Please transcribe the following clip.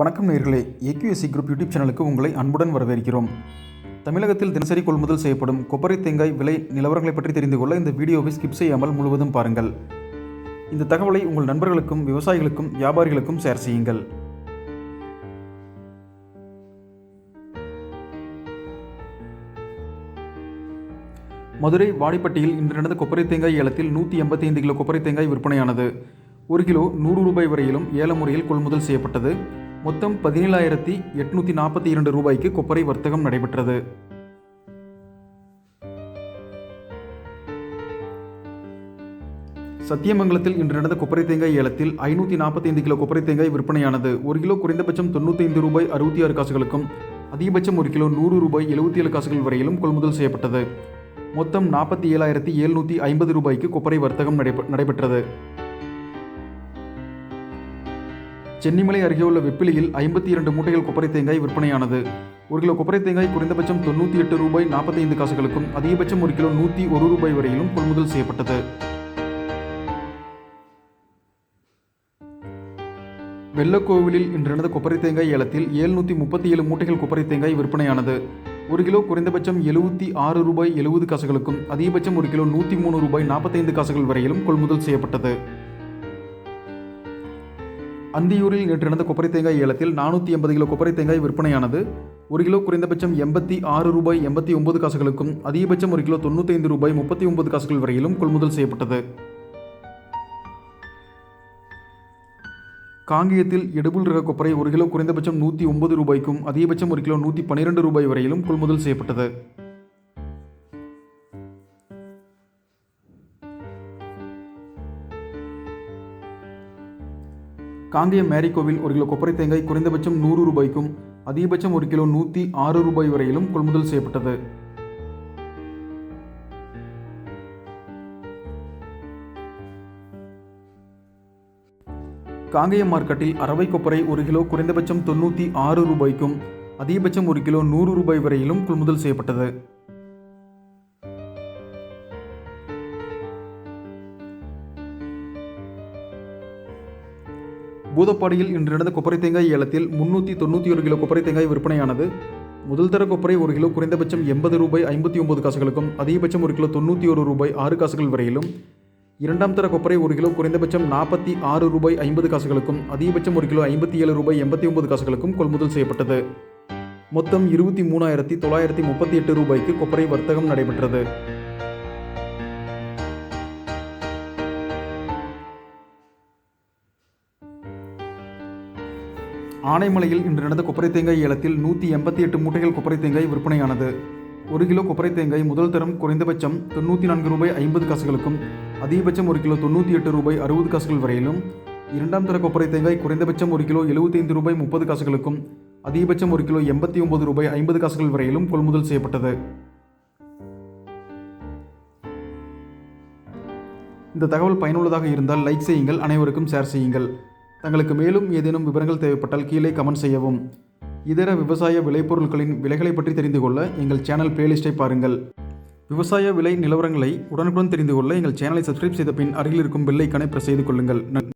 வணக்கம் நேர்களே. AQSC group YouTube சேனலுக்கு உங்களை அன்புடன் வரவேற்கிறோம். தமிழகத்தில் தினசரி கொள்முதல் செய்யப்படும் கொப்பரை தேங்காய் விலை நிலவரங்களை பற்றி தெரிந்து கொள்ள இந்த வீடியோவை ஸ்கிப் செய்யாமல் முழுவதும் பாருங்கள். இந்த தகவலை உங்கள் நண்பர்களுக்கும் விவசாயிகளுக்கும் வியாபாரிகளுக்கும் ஷேர் செய்யுங்கள். மதுரை வாடிப்பட்டியில் இன்று நடந்த கொப்பரை தேங்காய் ஏலத்தில் நூற்றி எண்பத்தி ஐந்து கிலோ கொப்பரை தேங்காய் விற்பனையானது. ஒரு கிலோ நூறு ரூபாய் வரையிலும் ஏல முறையில் கொள்முதல் செய்யப்பட்டது. மொத்தம் பதினேழாயிரத்தி எட்நூற்றி நாற்பத்தி இரண்டு ரூபாய்க்கு கொப்பரை வர்த்தகம் நடைபெற்றது. சத்தியமங்கலத்தில் இன்று நடந்த கொப்பரை தேங்காய் ஏலத்தில் ஐநூற்றி நாற்பத்தைந்து கிலோ கொப்பரை தேங்காய் விற்பனையானது ஒரு கிலோ குறைந்தபட்சம் தொண்ணூத்தைந்து ரூபாய் அறுபத்தி ஆறு காசுகளுக்கும் அதிகபட்சம் ஒரு கிலோ நூறு ரூபாய் எழுபத்தி ஏழு காசுகள் வரையிலும் கொள்முதல் செய்யப்பட்டது. மொத்தம் நாற்பத்தி ஏழாயிரத்தி எழுநூற்றி ஐம்பது ரூபாய்க்கு கொப்பரை வர்த்தகம் நடைபெற்றது. சென்னிமலை அருகே உள்ள வெப்பிலியில் ஐம்பத்தி இரண்டு மூட்டைகள் கொப்பரை தேங்காய் விற்பனையானது. ஒரு கிலோ கொப்பரை தேங்காய் குறைந்தபட்சம் தொண்ணூற்றி எட்டு ரூபாய் நாற்பத்தைந்து காசுகளுக்கும் அதிகபட்சம் ஒரு கிலோ நூற்றி ஒரு ரூபாய் வரையிலும் கொள்முதல் செய்யப்பட்டது. வெள்ளக்கோவிலில் இன்று நடந்த கொப்பரை தேங்காய் ஏலத்தில் ஏழ்நூற்றி முப்பத்தி ஏழு மூட்டைகள் கொப்பரை தேங்காய் விற்பனையானது. ஒரு கிலோ குறைந்தபட்சம் எழுபத்தி ஆறு ரூபாய் எழுபது காசுகளுக்கும் அதிகபட்சம் ஒரு கிலோ நூற்றி மூணு ரூபாய் நாற்பத்தைந்து காசுகள் வரையிலும் கொள்முதல் செய்யப்பட்டது. அந்தியூரில் நேற்று நடந்த கொப்பரை தேங்காய் ஏலத்தில் நானூற்றி எண்பது கிலோ கொப்பரை தேங்காய் விற்பனையானது ஒரு கிலோ குறைந்தபட்சம் எண்பத்தி ஆறு ரூபாய் எண்பத்தி ஒன்பது காசுகளுக்கும் அதிகபட்சம் ஒரு கிலோ தொண்ணூத்தைந்து ரூபாய் முப்பத்தி ஒன்பது காசுகள் வரையிலும் கொள்முதல் செய்யப்பட்டது. காங்கேயத்தில் எடுபுல் ரக கொப்பரை ஒரு கிலோ குறைந்தபட்சம் நூற்றி ஒன்பது ரூபாய்க்கும் அதிகபட்சம் ஒரு கிலோ நூற்றி பன்னிரெண்டு ரூபாய் வரையிலும் கொள்முதல் செய்யப்பட்டது. காங்கேயம் மேரிகோவில் ஒரு கிலோ கொப்பரை தேங்காய் குறைந்தபட்சம் நூறு ரூபாய்க்கும் அதிகபட்சம் ஒரு கிலோ நூற்றி ஆறு ரூபாய் வரையிலும் கொள்முதல் செய்யப்பட்டது. காங்கேயம் மார்க்கெட்டில் அரவை கொப்பரை ஒரு கிலோ குறைந்தபட்சம் தொண்ணூற்றி ஆறு ரூபாய்க்கும் அதிகபட்சம் ஒரு கிலோ நூறு ரூபாய் வரையிலும் கொள்முதல் செய்யப்பட்டது. பூதப்பாடியில் இன்று நடந்த கொப்பரை தேங்காய் ஏலத்தில் முன்னூற்றி தொண்ணூற்றி ஒரு கிலோ கொப்பரை தேங்காய் விற்பனையானது. முதல் தர கொப்பரை ஒரு கிலோ குறைந்தபட்சம் எண்பது ரூபாய் ஐம்பத்தி ஒன்பது காசுகளுக்கும் அதிகபட்சம் ஒரு கிலோ தொண்ணூற்றி ஒரு ரூபாய் ஆறு காசுகள் வரையிலும். இரண்டாம் தர கொப்பரை ஒரு கிலோ குறைந்தபட்சம் நாற்பத்தி ஆறு ரூபாய் ஐம்பது காசுகளுக்கும் அதிகபட்சம் ஒரு கிலோ ஐம்பத்தி ஏழு ரூபாய் எண்பத்தி ஒன்பது காசுகளுக்கும் கொள்முதல் செய்யப்பட்டது. மொத்தம் இருபத்தி மூணாயிரத்தி தொள்ளாயிரத்தி முப்பத்தி எட்டு ரூபாய்க்கு கொப்பரை வர்த்தகம் நடைபெற்றது. ஆனைமலையில் இன்று நடந்த கொப்பரை தேங்காய் ஏலத்தில் நூற்றி எண்பத்தி எட்டு மூட்டைகள் கொப்பரை தேங்காய் விற்பனையானது. ஒரு கிலோ கொப்பரை தேங்காய் முதல் தரம் குறைந்தபட்சம் தொண்ணூற்றி நான்கு ரூபாய் ஐம்பது காசுகளுக்கும் அதிகபட்சம் ஒரு கிலோ தொண்ணூற்றி எட்டு ரூபாய் அறுபது காசுகள் வரையிலும் இரண்டாம் தர கொப்பரை தேங்காய் குறைந்தபட்சம் ஒரு கிலோ எழுபத்தைந்து ரூபாய் முப்பது காசுகளுக்கும் அதிகபட்சம் ஒரு கிலோ எண்பத்தி ஒன்பது ரூபாய் ஐம்பது காசுகள் வரையிலும் கொள்முதல் செய்யப்பட்டது. இந்த தகவல் பயனுள்ளதாக இருந்தால் லைக் செய்யுங்கள் அனைவருக்கும் ஷேர் செய்யுங்கள். தங்களுக்கு மேலும் ஏதேனும் விவரங்கள் தேவைப்பட்டால் கீழே கமெண்ட் செய்யவும். இதர விவசாய விளைபொருட்களின் விலைகளை பற்றி தெரிந்து கொள்ள எங்கள் சேனல் பிளேலிஸ்ட்டை பாருங்கள். விவசாய விலை நிலவரங்களை உடனுக்குடன் தெரிந்து கொள்ள எங்கள் சேனலை சப்ஸ்கிரைப் செய்த பின் அருகில் இருக்கும் பெல்லைக்கானை பிரஸ் செய்து கொள்ளுங்கள். நன்றி.